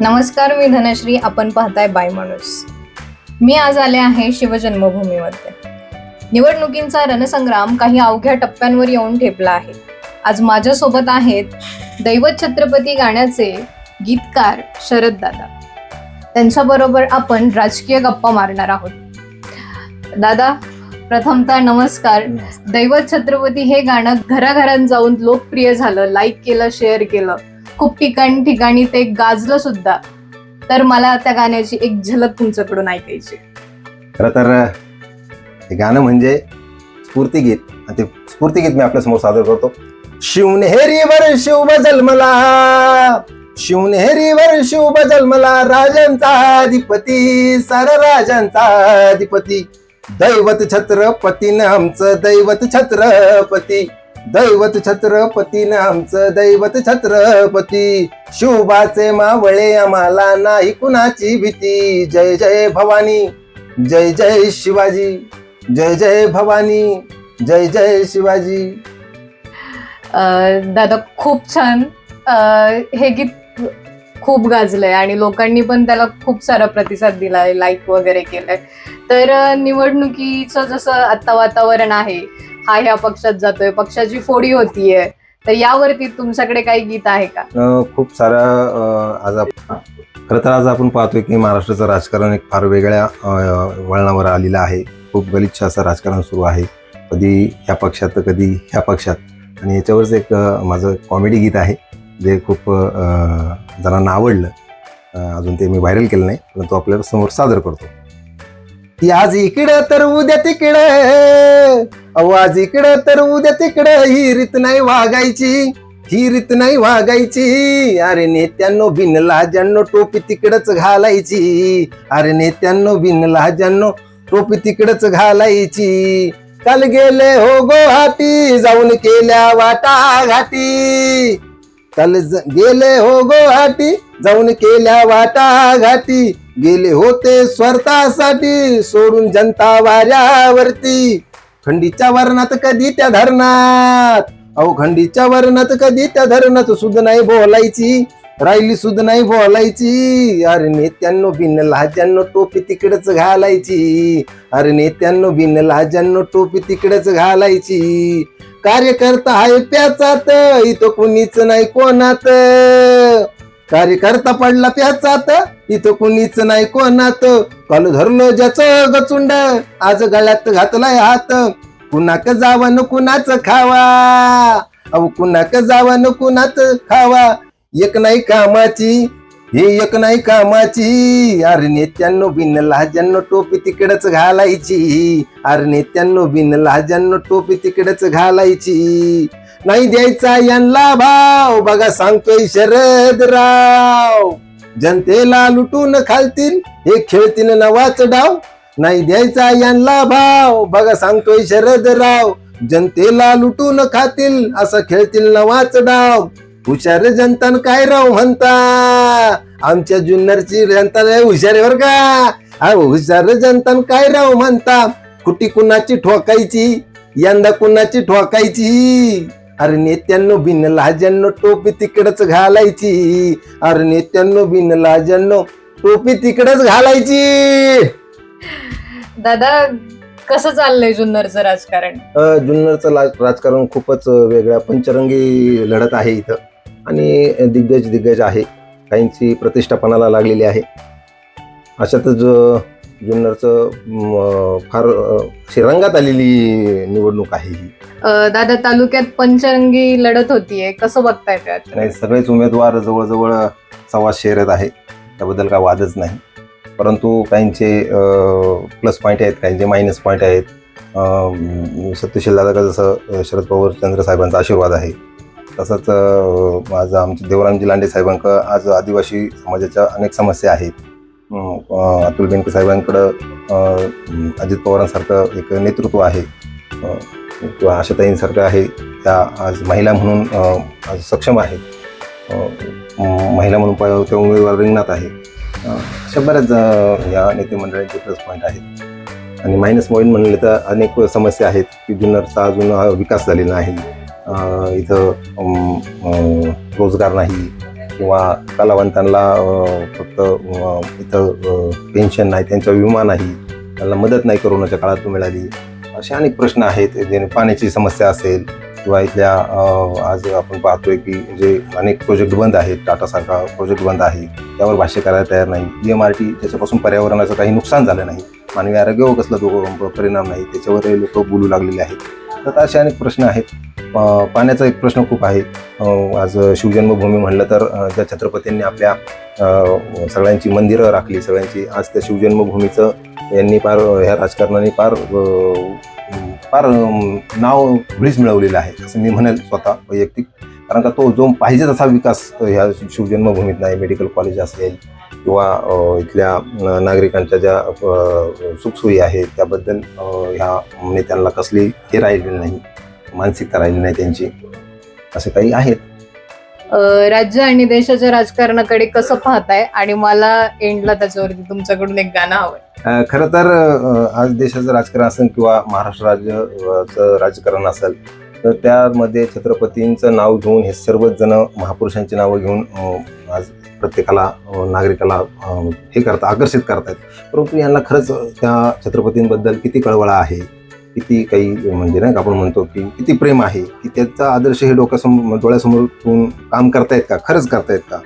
नमस्कार मी धनश्री. आपण पाहताय बाय माणूस. मी आज आले आहे शिवजन्मभूमीमध्ये निवडणुकींचा रणसंग्राम काही अवघ्या टप्प्यांवर येऊन ठेपला आहे. आज माझ्यासोबत आहेत दैवत छत्रपती गाण्याचे गीतकार शरद दादा. त्यांच्याबरोबर आपण राजकीय गप्पा मारणार आहोत. दादा प्रथमतः नमस्कार. दैवत छत्रपती हे गाणं घराघरात जाऊन लोकप्रिय झालं. लाईक केलं शेअर केलं. खूप ठिकाणी ठिकाणी ते गाजलं सुद्धा. तर मला त्या गाण्याची एक झलक तुमच्याकडून ऐकायची खरं तर हे गाणं म्हणजे स्फूर्तिगीत आणि ते स्फूर्तिगीत मी आपल्यासमोर सादर करतो. शिवनेरीवर शिव जन्मला. शिवनेरीवर शिव जन्मला. राजांचा अधिपती सर राजांचा अधिपती. दैवत छत्रपतीनं आमचं दैवत छत्रपती. दैवत छत्रपतीनं आमचं दैवत छत्रपती. शिवबाचे मावळे आम्हाला नाही कुणाची भीती. जय जय भवानी जय जय शिवाजी जय जय भवानी जय जय शिवाजी. अं, दादा खूप छान. अं, हे गीत खूप गाजलंय आणि लोकांनी पण त्याला खूप सारा प्रतिसाद दिलाय लाईक वगैरे केलंय. तर अं, निवडणुकीचं जसं आता वातावरण आहे हा ह्या पक्षात जातोय पक्षाची फोडी होतीये. तर यावरती तुमच्याकडे काही गीत आहे का? अं, खूप सारा अं, आज आपण खरं तर आज आपण पाहतोय की महाराष्ट्राचं राजकारण एक फार वेगळ्या अं, वळणावर आलेलं आहे. खूप गलिच्छ असं राजकारण सुरू आहे. कधी ह्या पक्षात तर कधी ह्या पक्षात. आणि याच्यावरच एक अं, माझं कॉमेडी गीत आहे. जे खूप अं, जणांना आवडलं. अं, अजून ते मी व्हायरल केलं नाही परंतु आपल्यासमोर सादर करतो. आज इकडं तर उद्या तिकडं. अहो आज इकडं तर उद्या तिकडं. ही रीत नाही वागायची. ही रीत नाही वागायची. अरे नेत्यांनो बिन ज्यांनो टोपी तिकडच घालायची. अरे नेत्यांनो बिन ज्यांनो टोपी तिकडच घालायची. काल गेले हो गोहाटी जाऊन केल्या वाटा घाटी. काल ज- गेले हो गोहाटी जाऊन केल्या वाटा घाटी. गेले होते स्वार्थासाठी सोडून जनता वाऱ्यावरती. खंडीच्या वर्णात कधी त्या धरणात? अहो खंडीच्या वर्णात कधी त्या धरणात सुद्धा नाही बोलायची? राहिली सुद्धा नाही बोलायची? अरे नेत्यांनो बिन लहाजांनो टोपी तिकडेच घालायची. अरे नेत्यांनो बिन लहाजांनो टोपी तिकडेच घालायची. कार्यकर्ता आहे प्याचात इथं कुणीच नाही कोणात. कार्यकर्ता पडला प्याचात इथं कुणीच नाही कोणात. काल धरलो ज्याच गचुंड. आज गळ्यात घातलाय हात. कुणाक जावं न कुणाच खावा. अहो कुणाक जावं न कुणाच खावा. एक नाही कामाची हे एक नाही कामाची. अरे नेत्यांनो बिन लहाजांनो टोपी तिकडच घालायची. अरे नेत्यांनो बिन लहाजांनो टोपी तिकडच घालायची. नाही द्यायचा यांना भाव. बघा सांगतोय शरदराव जनतेला लुटून खालतील हे खेळतील नवाच डाव. नाही द्यायचा यांना भाव. बघा सांगतोय शरदराव जनतेला लुटून खातील असं खेळतील नवाच डाव. हुशार जनतान काय राव म्हणता? आमच्या जुन्नरची जनता हुशार बर का? हुशार जनतान काय राव म्हणता? कुटी कुणाची ठोकायची? यंदा कुणाची ठोकायची? अरे नेत्यांनो बिन लहाजांनो टोपी तिकडच घालायची. अरे नेत्यांनो बिन लहाजांनो टोपी तिकडच घालायची. दादा कसं चाललंय जुन्नरचं राजकारण? जुन्नरचं राजकारण खूपच वेगळ्या पंचरंगी लढत आहे इथं. आणि दिग्गज दिग्गज आहे. काहींची प्रतिष्ठापणाला लागलेली आहे. अशातच जुन्नरचं फार अ, अशी रंगात आलेली निवडणूक आहे ही. दादा तालुक्यात पंचरंगी लढत होतीये. कसं बघताय त्यात नाही सगळेच उमेदवार जवळजवळ सव्वा शेरत आहे त्याबद्दल काय वादच नाही. परंतु काहींचे प्लस पॉईंट आहेत काहींचे मायनस पॉईंट आहेत. सत्यशील दादा जसं शरद पवार चंद्र साहेबांचा आशीर्वाद आहे. तसंच माझं आमचे देवरामजी लांडे साहेबांक आज आदिवासी समाजाच्या अनेक समस्या आहेत. अतुल बेनके साहेबांकडं अजित पवारांसारखं एक नेतृत्व आहे. किंवा आशाताईंसारखं आहे. त्या आज महिला म्हणून आज सक्षम आहेत. महिला म्हणून प- त्या उमेदवार रिंगणात आहे. अशा बऱ्याच या नेते मंडळांचे प्लस पॉईंट आहेत. आणि मायनस पॉईंट म्हणले तर अनेक समस्या आहेत. की जुन्नरचा अजून विकास झालेला नाही. इथं रोजगार नाही किंवा कलावंतांना फक्त इथं पेन्शन नाही त्यांचा विमा नाही त्यांना मदत नाही करोनाच्या काळात मिळाली. असे अनेक प्रश्न आहेत जे पाण्याची समस्या असेल किंवा इथल्या आज आपण पाहतोय की जे अनेक प्रोजेक्ट बंद आहेत टाटासारखा प्रोजेक्ट बंद आहे त्यावर भाष्य करायला तयार नाही. बी एम आर टी त्याच्यापासून पर्यावरणाचं काही नुकसान झालं नाही. मानवी आरोग्यावर कसला तो परिणाम नाही त्याच्यावर लोक बोलू लागलेले आहेत. तर असे अनेक प्रश्न आहेत. पाण्याचा एक प्रश्न खूप आहे. आज शिवजन्मभूमी म्हणलं तर ज्या छत्रपतींनी आपल्या सगळ्यांची मंदिरं राखली सगळ्यांची आज त्या शिवजन्मभूमीचं यांनी फार ह्या राजकारणाने फार फार नाव धुळीस मिळवलेलं आहे असं मी म्हणेल स्वतः वैयक्तिक. कारण का तो जो पाहिजे तसा विकास ह्या शिवजन्मभूमीत नाही मेडिकल कॉलेज असेल किंवा इथल्या नागरिकांच्या ज्या सुखसोयी आहेत त्याबद्दल ह्या नेत्यांना कसली हे राहिलेली नाही. मानसिकता राहिली नाही त्यांची. असे काही आहेत? राज्य आणि देशाच्या राजकारणाकडे कसं पाहताय? आणि मला एंडला त्याच्यावरती तुमच्याकडून एक गाणं हवंय अ, खरं तर आज देशाचं राजकारण असेल किंवा महाराष्ट्र राज्याचं राजकारण असेल तर त्यामध्ये छत्रपतींचं नाव घेऊन हे सर्वच जण महापुरुषांची नावं घेऊन आज प्रत्येकाला नागरिकाला हे करतात आकर्षित करतायत. परंतु यांना खरंच त्या छत्रपतींबद्दल किती कळवळा आहे? किती काही म्हणजे नाही का आपण म्हणतो की किती प्रेम आहे की त्याचा आदर्श हे डोक्यासमोर डोळ्यासमोर ठेवून काम करतायत का? खरंच करतायत का?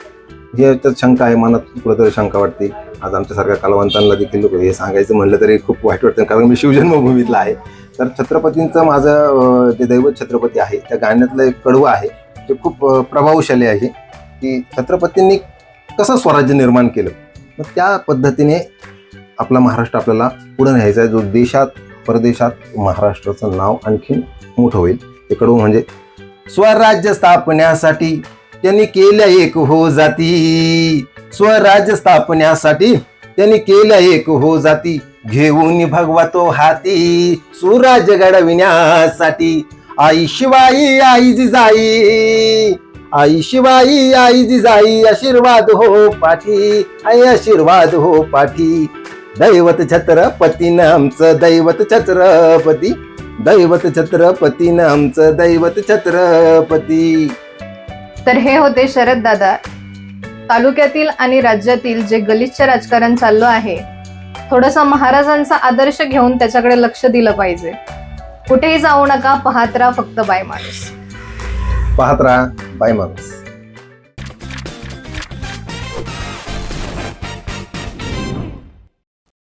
हे याच्यात शंका आहे मनात कुठेतरी शंका वाटते. आज आमच्यासारख्या कलावंतांना देखील हे सांगायचं म्हणलं तरी खूप वाईट वाटतं कारण मी शिवजन्मभूमीतला आहे. तर छत्रपतींचं माझं जे दैवत छत्रपती आहे त्या गाण्यातलं एक कडवं आहे ते खूप प्रभावशाली आहे की छत्रपतींनी कसं स्वराज्य निर्माण केलं? मग त्या पद्धतीने आपला महाराष्ट्र आपल्याला पुढे न्यायचा आहे. जो देशात परदेशात महाराष्ट्राचं नाव आणखीन मोठं होईल. इकडून म्हणजे स्वराज्य स्थापण्यासाठी त्यांनी केल्या एक हो जाती. स्वराज्य स्थापण्यासाठी त्यांनी केल्या एक हो जाती. घेऊन भगवा तो हाती सुराज्य घडविण्यासाठी. आई शिवाई आई जिजाई आई शिवाई आई जिजाई आशीर्वाद हो पाठी आई आशीर्वाद हो पाठी. दैवत छत्रपतीनं आमचं दैवत छत्रपती. दैवत छत्रपतीनं आमचं दैवत छत्रपती. तर हे होते शरद दादा. तालुक्यातील आणि राज्यातील जे गलिच्छ राजकारण चाललं आहे थोडंसं महाराजांचा आदर्श घेऊन त्याच्याकडे लक्ष दिलं पाहिजे. कुठेही जाऊ नका पाहत राहा फक्त बाय माणूस पाहत राहा बाय माणूस